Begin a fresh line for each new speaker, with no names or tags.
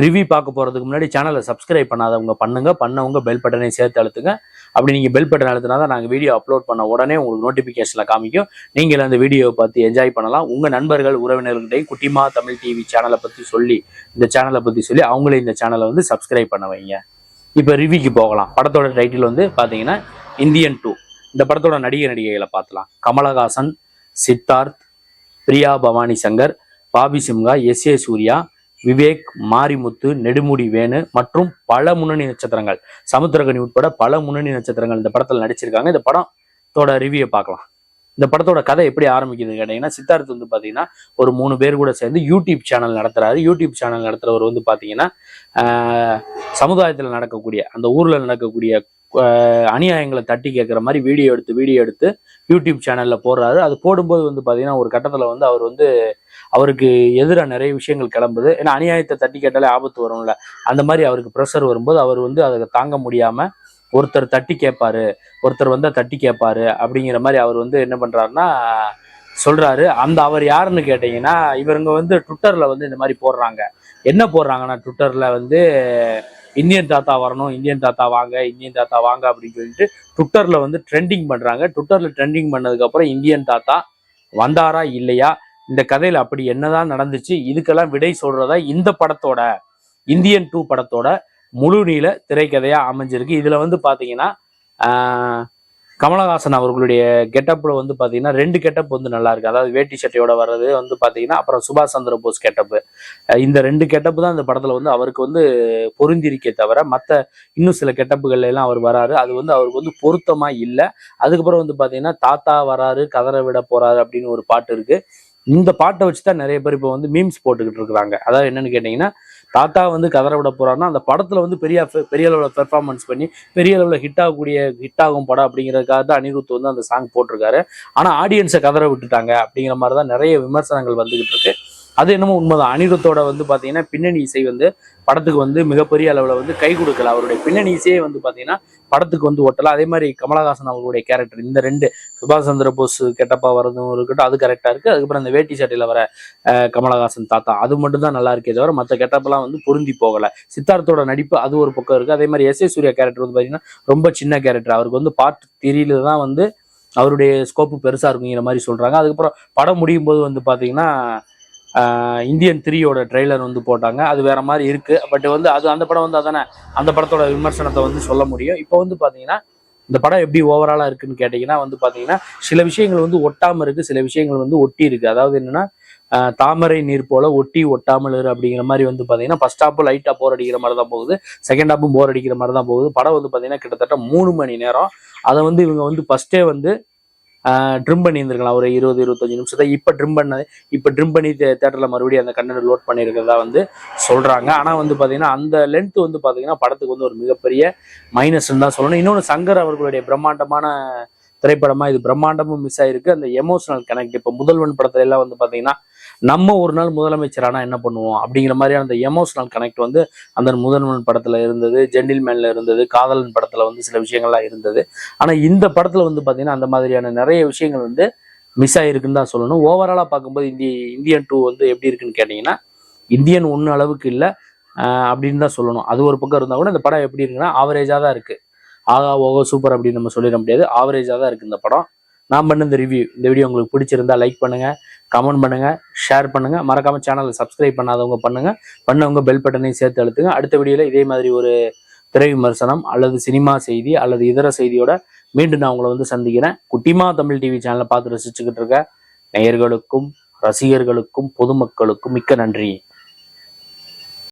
Review பார்க்க போகிறதுக்கு முன்னாடி சேனலை சப்ஸ்கிரைப் பண்ணாதவங்க பண்ணுங்க. பண்ணவங்க பெல் பட்டனை சேர்த்து அழுத்துங்க. அப்படி நீங்கள் பெல் பட்டன் அழுத்தினா தான் நாங்கள் வீடியோ அப்லோட் பண்ண உடனே உங்களுக்கு நோட்டிஃபிகேஷனில் காமிக்கும். நீங்கள் அந்த வீடியோவை பார்த்து என்ஜாய் பண்ணலாம். உங்கள் நண்பர்கள் உறவினர்கள்டையும் குட்டிமா தமிழ் டிவி சேனலை பற்றி சொல்லி இந்த சேனலை பற்றி சொல்லி அவங்களே இந்த சேனலை வந்து சப்ஸ்கிரைப் பண்ண வைங்க. இப்போ ரிவ்யூக்கு போகலாம். படத்தோட டைட்டில் வந்து பார்த்தீங்கன்னா இந்தியன் டூ இந்த படத்தோட நடிகர் நடிகைகளை பார்த்தலாம். கமலஹாசன் சித்தார்த் பிரியா பவானி சங்கர் பாபி சிம்ஹா எஸ் ஏ சூர்யா விவேக் மாரிமுத்து நெடுமுடி வேணு மற்றும் பல முன்னணி நட்சத்திரங்கள். சமுத்திரகனி உட்பட பல முன்னணி நட்சத்திரங்கள் இந்த படத்தில் நடிச்சிருக்காங்க. இந்த படத்தோட ரிவ்யூ பார்க்கலாம். இந்த படத்தோட கதை எப்படி ஆரம்பிக்குதுன்னு கேட்டீங்கன்னா சித்தார்த் வந்து பாத்தீங்கன்னா ஒரு மூணு பேர் கூட சேர்ந்து யூடியூப் சேனல் நடத்துறாரு. யூடியூப் சேனல் நடத்துறவர் வந்து பாத்தீங்கன்னா ஆஹ், சமுதாயத்துல நடக்கக்கூடிய அந்த ஊர்ல நடக்கக்கூடிய ஆஹ், அநியாயங்களை தட்டி கேட்குற மாதிரி வீடியோ எடுத்து வீடியோ எடுத்து யூடியூப் சேனலில் போடுறாரு. அது போடும்போது வந்து பார்த்தீங்கன்னா ஒரு கட்டத்தில் வந்து அவர் வந்து அவருக்கு எதிராக நிறைய விஷயங்கள் கிளம்புது. ஏன்னா அநியாயத்தை தட்டி கேட்டாலே ஆபத்து வரும்ல. அந்த மாதிரி அவருக்கு ப்ரெஷர் வரும்போது அவர் வந்து அதை தாங்க முடியாமல் ஒருத்தர் தட்டி கேட்பாரு ஒருத்தர் வந்தால் தட்டி கேட்பாரு அப்படிங்கிற மாதிரி அவர் வந்து என்ன பண்ணுறாருன்னா சொல்றாரு. அந்த அவர் யாருன்னு கேட்டீங்கன்னா இவருங்க வந்து ட்விட்டர்ல வந்து இந்த மாதிரி போடுறாங்க. என்ன போடுறாங்கன்னா ட்விட்டர்ல வந்து இந்தியன் தாத்தா வரணும் இந்தியன் தாத்தா வாங்க இந்தியன் தாத்தா வாங்க அப்படின்னு சொல்லிட்டு ட்விட்டரில் வந்து ட்ரெண்டிங் பண்ணுறாங்க ட்விட்டரில் ட்ரெண்டிங் பண்ணதுக்கப்புறம் இந்தியன் தாத்தா வந்தாரா இல்லையா? இந்த கதையில் அப்படி என்னதான் நடந்துச்சு? இதுக்கெல்லாம் விடை சொல்றதா இந்த படத்தோட இந்தியன் டூ படத்தோட முழு நீள திரைக்கதையாக அமைஞ்சிருக்கு. இதில் வந்து பார்த்தீங்கன்னா கமலஹாசன் அவர்களுடைய கெட்டப்பில் வந்து பார்த்தீங்கன்னா ரெண்டு கெட்டப் வந்து நல்லா இருக்கு. அதாவது வேட்டி சட்டையோட வர்றது வந்து பார்த்தீங்கன்னா அப்புறம் சுபாஷ் சந்திர போஸ் கெட்டப்பு இந்த ரெண்டு கெட்டப்பு தான் இந்த படத்தில் வந்து அவருக்கு வந்து பொருந்திருக்கே தவிர மற்ற இன்னும் சில கெட்டப்புகள்ல எல்லாம் அவர் வராரு. அது வந்து அவருக்கு வந்து பொருத்தமாக இல்லை. அதுக்கப்புறம் வந்து பார்த்தீங்கன்னா தாத்தா வராரு கதரை விட போறாரு அப்படின்னு ஒரு பாட்டு இருக்கு. இந்த பாட்டை வச்சு தான் நிறைய பேர் இப்போ வந்து மீம்ஸ் போட்டுக்கிட்டு இருக்கிறாங்க. அதாவது என்னன்னு கேட்டிங்கன்னா தாத்தா வந்து கதற விட போறாருன்னா அந்த படத்துல வந்து பெரிய பெரிய அளவில் பெர்ஃபார்மன்ஸ் பண்ணி பெரிய அளவில் ஹிட் ஆகக்கூடிய ஹிட் ஆகும் படம் அப்படிங்கிறதுக்காக தான் அனிருத் வந்து அந்த சாங் போட்டிருக்காரு. ஆனா ஆடியன்ஸை கதற விட்டுட்டாங்க அப்படிங்கிற மாதிரி தான் நிறைய விமர்சனங்கள் வந்துகிட்டு இருக்கு. அது என்னமோ உண்மைதான். அனிருத்தோட வந்து பார்த்தீங்கன்னா பின்னணி இசை வந்து படத்துக்கு வந்து மிகப்பெரிய அளவில் வந்து கை கொடுக்கல. அவருடைய பின்னணி இசையே வந்து பார்த்தீங்கன்னா படத்துக்கு வந்து ஒட்டலை. அதே மாதிரி கமலஹாசன் அவர்களுடைய கேரக்டர் இந்த ரெண்டு சுபாஷ் சந்திர போஸ் கெட்டப்பா வரதும் இருக்கட்டும் அது கரெக்டாக இருக்குது அதுக்கப்புறம் அந்த வேட்டி சட்டையில் வர கமலஹாசன் தாத்தா அது மட்டும் தான் நல்லா இருக்கே தவிர மற்ற கெட்டப்பெல்லாம் வந்து பொருந்தி போகலை. சித்தார்த்தோட நடிப்பு அது ஒரு பக்கம் இருக்குது அதே மாதிரி எஸ் ஏ சூர்யா கேரக்டர் வந்து பார்த்தீங்கன்னா ரொம்ப சின்ன கேரக்டர் அவருக்கு வந்து பார்ட் தெரியல தான் வந்து அவருடைய ஸ்கோப்பு பெருசாக இருக்குங்கிற மாதிரி சொல்கிறாங்க அதுக்கப்புறம் படம் முடியும் போது வந்து பார்த்தீங்கன்னா இந்தியன் த்ரீயோட ட்ரெய்லர் வந்து போட்டாங்க. அது வேற மாதிரி இருக்கு. பட் வந்து அது அந்த படம் வந்து அதானே அந்த படத்தோட விமர்சனத்தை வந்து சொல்ல முடியும். இப்போ வந்து பாத்தீங்கன்னா இந்த படம் எப்படி ஓவராலா இருக்குன்னு கேட்டீங்கன்னா வந்து பாத்தீங்கன்னா சில விஷயங்கள் வந்து ஒட்டாம இருக்கு சில விஷயங்கள் வந்து ஒட்டி இருக்கு. அதாவது என்னன்னா தாமரை நீர் போல ஒட்டி ஒட்டாமல் இரு அப்படிங்கிற மாதிரி வந்து பாத்தீங்கன்னா ஃபர்ஸ்ட் ஹாப்பு லைட்டா போர் அடிக்கிற மாதிரி தான் போகுது. செகண்ட் ஹாப்பும் போர் அடிக்கிற மாதிரி தான் போகுது. படம் வந்து பாத்தீங்கன்னா கிட்டத்தட்ட மூணு மணி நேரம். அதை வந்து இவங்க வந்து ஃபர்ஸ்டே வந்து ட்ரிம் பண்ணியிருந்திருக்கலாம். ஒரு இருபது இருபத்தஞ்சு நிமிஷத்தை இப்போ ட்ரிம் பண்ணது இப்போ ட்ரிம் பண்ணி தேட்டரில் மறுபடியும் அந்த கண்டென்ட் லோட் பண்ணியிருக்கிறதா வந்து சொல்கிறாங்க ஆனால் வந்து பார்த்தீங்கன்னா அந்த லென்த் வந்து பார்த்தீங்கன்னா படத்துக்கு வந்து ஒரு மிகப்பெரிய மைனஸ்ன்னு தான் சொல்லணும். இன்னொன்று சங்கர் அவர்களுடைய பிரம்மாண்டமான திரைப்படமாக இது பிரம்மாண்டமும் மிஸ் ஆகிருக்கு அந்த எமோஷனல் கனெக்ட் இப்போ முதல்வன் படத்துல எல்லாம் வந்து பார்த்தீங்கன்னா நம்ம ஒரு நாள் முதலமைச்சர் ஆனால் என்ன பண்ணுவோம்? அப்படிங்கிற மாதிரியான அந்த எமோஷனல் கனெக்ட் வந்து அந்த முதல்வன் படத்துல இருந்தது ஜென்டில்மேன்ல இருந்தது காதலன் படத்துல வந்து சில விஷயங்கள்லாம் இருந்தது. ஆனா இந்த படத்துல வந்து பாத்தீங்கன்னா அந்த மாதிரியான நிறைய விஷயங்கள் வந்து மிஸ் ஆகிருக்குன்னு தான் சொல்லணும். ஓவராலாக பார்க்கும்போது இந்திய இந்தியன் டூ வந்து எப்படி இருக்குன்னு கேட்டிங்கன்னா இந்தியன் ஒன்று அளவுக்கு இல்லை அப்படின்னு தான் சொல்லணும். அது ஒரு பக்கம் இருந்தால் கூட இந்த படம் எப்படி இருக்குன்னா ஆவரேஜாக தான் இருக்குது ஆகா ஓகோ சூப்பர் அப்படின்னு நம்ம சொல்லிட முடியாது. ஆவரேஜாக தான் இருக்குது இந்த படம். நான் பண்ண இந்த ரிவ்யூ இந்த வீடியோ உங்களுக்கு பிடிச்சிருந்தா லைக் பண்ணுங்கள் கமெண்ட் பண்ணுங்கள் ஷேர் பண்ணுங்கள் மறக்காமல் சேனலை சப்ஸ்கிரைப் பண்ணாதவங்க பண்ணுங்கள் பண்ணவங்க பெல் பட்டனையும் சேர்த்து அழுத்துங்க. அடுத்த வீடியோவில் இதே மாதிரி ஒரு திரை விமர்சனம் அல்லது சினிமா செய்தி அல்லது இதர செய்தியோட மீண்டும் நான் உங்களை வந்து சந்திக்கிறேன். குட்டிமா தமிழ் டிவி சேனலை பார்த்து ரசிச்சுக்கிட்டு இருக்க நேயர்களுக்கும் ரசிகர்களுக்கும் பொதுமக்களுக்கும் மிக்க நன்றி.